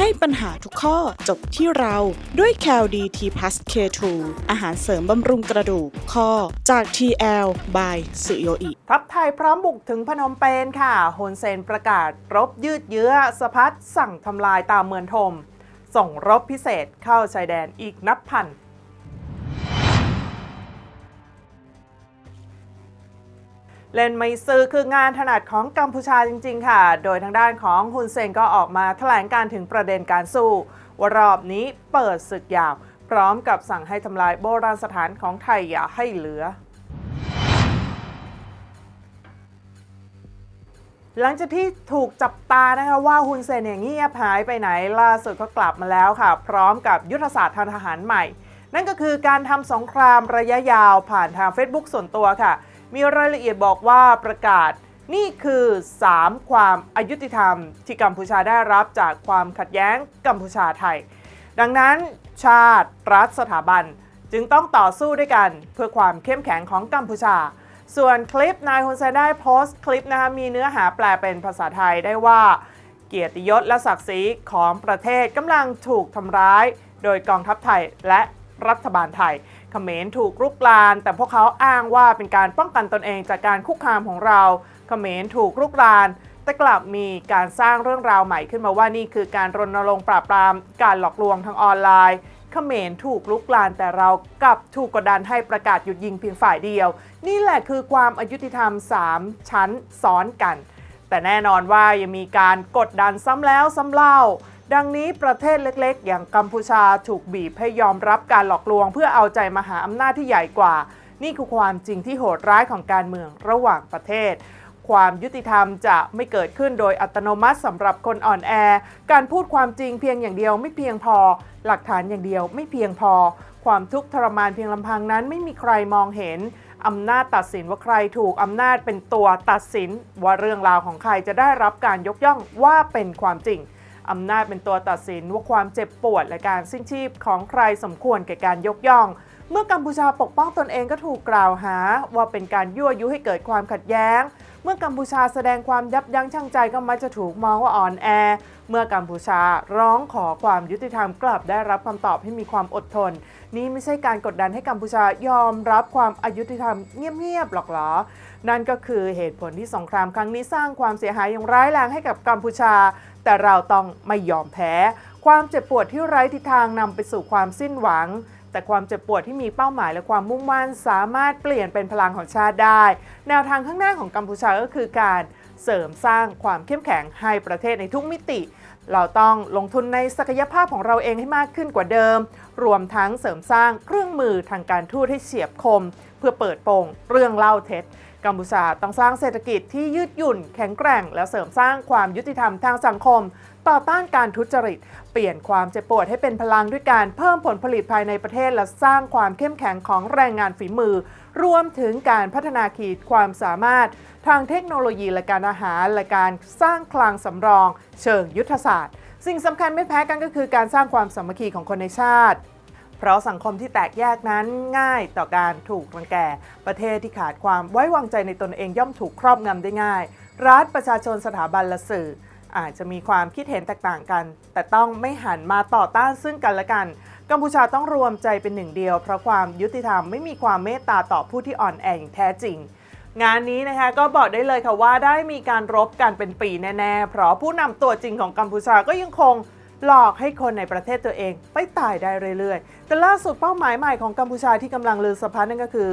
ให้ปัญหาทุกข้อจบที่เราด้วย c a l d t p l u s K2 อาหารเสริมบำรุงกระดูกข้อจาก TL by สุโยอิ ทัพไทยพร้อมบุกถึงพนมเปญค่ะ โฮนเซนประกาศรบยืดเยื้อสะพัดสั่งทำลายตามเมืองทม ส่งรบพิเศษเข้าชายแดนอีกนับพัน เล่นไม่ซื้อคืองานถนัดของกัมพูชาจริง ๆ ค่ะ โดยทางด้านของฮุนเซนก็ออกมาแถลงการถึงประเด็นการสู้ว่ารอบนี้เปิดศึกยาว พร้อมกับสั่งให้ทำลายโบราณสถานของไทยอย่าให้เหลือหลังจากที่ถูกจับตานะคะว่าฮุนเซนเนี่ยเงียบหายไปไหนล่าสุดก็กลับมาแล้วค่ะ พร้อมกับยุทธศาสตร์ทางทหารใหม่ นั่นก็คือการทำสงครามระยะยาวผ่านทาง Facebook ส่วนตัวค่ะ มีรายละเอียดบอกว่าประกาศนี่คือ 3 ความอายุติธรรม ที่กัมพูชาได้รับจากความขัดแย้งกัมพูชาไทย ดังนั้นชาติรัฐสถาบันจึงต้องต่อสู้ด้วยกันเพื่อความเข้มแข็งของกัมพูชา ส่วนคลิปนายฮุนเซนได้โพสต์คลิปนะคะมีเนื้อหาแปลเป็นภาษาไทยได้ว่า เกียรติยศและศักดิ์ศรีของประเทศกำลังถูกทำร้าย โดยกองทัพไทยและรัฐบาลไทย เขมรถูกรุกราน แต่พวกเขาอ้างว่าเป็นการป้องกันตนเองจากการคุกคามของเราเขมรถูกรุกราน แต่กลับมีการสร้างเรื่องราวใหม่ขึ้นมาว่านี่คือการรณรงค์ปราบปราม การหลอกลวงทางออนไลน์เขมรถูกลุกลานแต่เรากลับถูกกดดันให้ประกาศหยุดยิงเพียงฝ่ายเดียว นี่แหละคือความอายุติธรรม 3 ชั้นซ้อนกัน แต่แน่นอนว่ายังมีการกดดันซ้ำแล้วซ้ำเล่า ดังนี้ประเทศเล็กๆ อย่างกัมพูชาถูกบีบให้ยอมรับการหลอกลวง เพื่อเอาใจมหาอำนาจที่ใหญ่กว่า นี่คือความจริงที่โหดร้ายของการเมืองระหว่างประเทศ ความยุติธรรมจะไม่เกิดขึ้นโดยอัตโนมัติสำหรับคนอ่อนแอ การพูดความจริงเพียงอย่างเดียวไม่เพียงพอ หลักฐานอย่างเดียวไม่เพียงพอ ความทุกข์ทรมานเพียงลำพังนั้นไม่มีใครมองเห็นอำนาจตัดสินว่าใครถูกอำนาจเป็นตัวตัดสินว่าเรื่องราวของใครจะได้รับการยกย่องว่าเป็นความจริง อำนาจเป็นตัวตัดสินว่าความเจ็บปวดและการสิ้นชีพของใครสมควรแก่การยกย่อง เมื่อกัมพูชาปกป้องตนเองก็ถูกกล่าวหา ว่าเป็นการยั่วยุให้เกิดความขัดแย้ง เมื่อกัมพูชาแสดงความยับยั้งชั่งใจก็มักจะถูกมองว่าอ่อนแอ เมื่อกัมพูชาร้องขอความยุติธรรมกลับได้รับคำตอบให้มีความอดทน นี่ไม่ใช่การกดดันให้กัมพูชายอมรับความอายุติธรรมเงียบๆหรอกเหรอ นั่นก็คือเหตุผลที่สงครามครั้งนี้สร้างความเสียหายอย่างร้ายแรงให้กับกัมพูชา แต่เราต้องไม่ยอมแพ้ ความเจ็บปวดที่ไร้ทิศทางนำไปสู่ความสิ้นหวัง แต่ความเจ็บปวดที่มีเป้าหมายและความมุ่งมั่นสามารถเปลี่ยนเป็นพลังของชาติได้ แนวทางข้างหน้าของกัมพูชาก็คือการเสริมสร้างความเข้มแข็งให้ประเทศในทุกมิติ เราต้องลงทุนในศักยภาพของเราเองให้มากขึ้นกว่าเดิม รวมทั้งเสริมสร้างเครื่องมือทางการทูตให้เฉียบคม เพื่อเปิดโปงเรื่องเล่าเท็จ กัมพูชาต้องสร้างเศรษฐกิจที่ยืดหยุ่น แข็งแกร่ง และเสริมสร้างความยุติธรรมทางสังคม ต่อต้านการทุจริต เปลี่ยนความเจ็บปวดให้เป็นพลังด้วยการเพิ่มผลผลิตภายในประเทศ และสร้างความเข้มแข็งของแรงงานฝีมือ รวมถึงการพัฒนาขีดความสามารถ ทางเทคโนโลยีและการอาหารและการสร้างคลังสำรอง เชิงยุทธศาสตร์สิ่งสำคัญไม่แพ้กันก็คือการสร้างความสามัคคีของคนในชาติ เพราะสังคมที่แตกแยกนั้นง่ายต่อการถูกรังแก ประเทศที่ขาดความไว้วางใจในตนเองย่อมถูกครอบงำได้ง่าย รัฐประชาชนสถาบันและสื่อ อาจจะมีความคิดเห็นแตกต่างกัน แต่ต้องไม่หันมาต่อต้านซึ่งกันและกันกัมพูชาต้องรวมใจเป็นหนึ่งเดียวเพราะความยุติธรรมไม่มีความเมตตาต่อผู้ที่อ่อนแออย่างแท้จริง งานนี้นะคะก็บอกได้เลยค่ะว่าได้มีการรบกันเป็นปีแน่ๆ เพราะผู้นำตัวจริงของกัมพูชาก็ยังคงหลอกให้คนในประเทศตัวเองไปตายได้เรื่อยๆ แต่ล่าสุดเป้าหมายใหม่ของกัมพูชาที่กำลังลือสะพัดนั่นก็คือ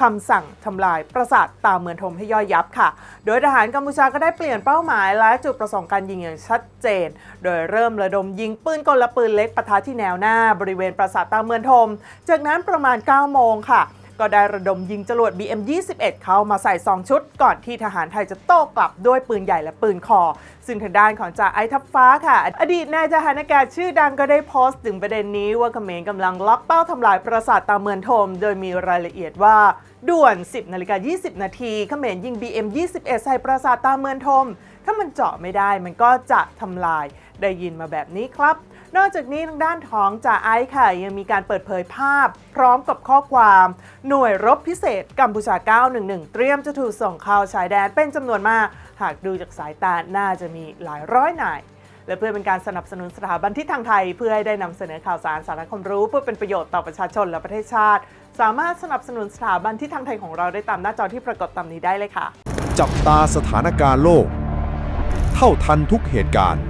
คำสั่งทำลายปราสาทตาเมืองทมให้ย่อยยับค่ะ โดยทหารกัมพูชาก็ได้เปลี่ยนเป้าหมายและจุดประสงค์การยิงอย่างชัดเจน โดยเริ่มระดมยิงปืนกลและปืนเล็กปะทะที่แนวหน้า บริเวณปราสาทตาเมืองทม จากนั้นประมาณ 9 โมงค่ะ ก็ได้ระดมยิงจรวด BM-21 เข้ามาใส่ 2 ชุด ก่อนที่ทหารไทยจะโต้กลับด้วยปืนใหญ่และปืนคอ ซึ่งทางด้านของจ่าไอทัพฟ้าค่ะ อดีตนายทหารอากาศชื่อดังก็ได้โพสต์ถึงประเด็นนี้ว่าเขมรกำลังล็อกเป้าทำลายปราสาทตาเมืองทม โดยมีรายละเอียดว่าด่วน 10นาฬิกา20 นาทีเขมรยิง BM-21 ใส่ปราสาทตาเมืองทม ถ้ามันเจาะไม่ได้มันก็จะทำลาย ได้ยินมาแบบนี้ครับ นอกจากนี้ทางด้านของจ่าไอซ์ค่ะ ยังมีการเปิดเผยภาพ พร้อมกับข้อความ หน่วยรบพิเศษกัมพูชา 911 เตรียมจะถูกส่งเข้าชายแดนเป็นจำนวนมาก หากดูจากสายตาน่าจะมีหลายร้อยนายและเพื่อเป็นการสนับสนุนสถาบันทิศทางไทย เพื่อให้ได้นำเสนอข่าวสารสาระความรู้เพื่อเป็นประโยชน์ต่อประชาชนและประเทศชาติ สามารถสนับสนุนสถาบันทิศทางไทยของเราได้ตามหน้าจอที่ปรากฏตามนี้ได้เลยค่ะ จับตาสถานการณ์โลก เท่าทันทุกเหตุการณ์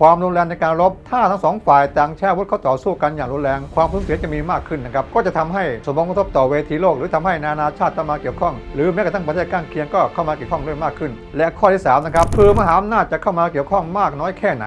ความรุนแรงในการรบ ถ้าทั้งสองฝ่ายต่างแช่วุธเข้าต่อสู้กันอย่างรุนแรง ความสูญเสียจะมีมากขึ้นนะครับ ก็จะทำให้สมองกระทบต่อเวทีโลก หรือทำให้นานาชาติตามาเกี่ยวข้อง หรือแม้กระทั่งประเทศข้างเคียงก็เข้ามาเกี่ยวข้องด้วยมากขึ้น และข้อที่สามนะครับคือมหาอำนาจจะเข้ามาเกี่ยวข้องมากน้อยแค่ไหน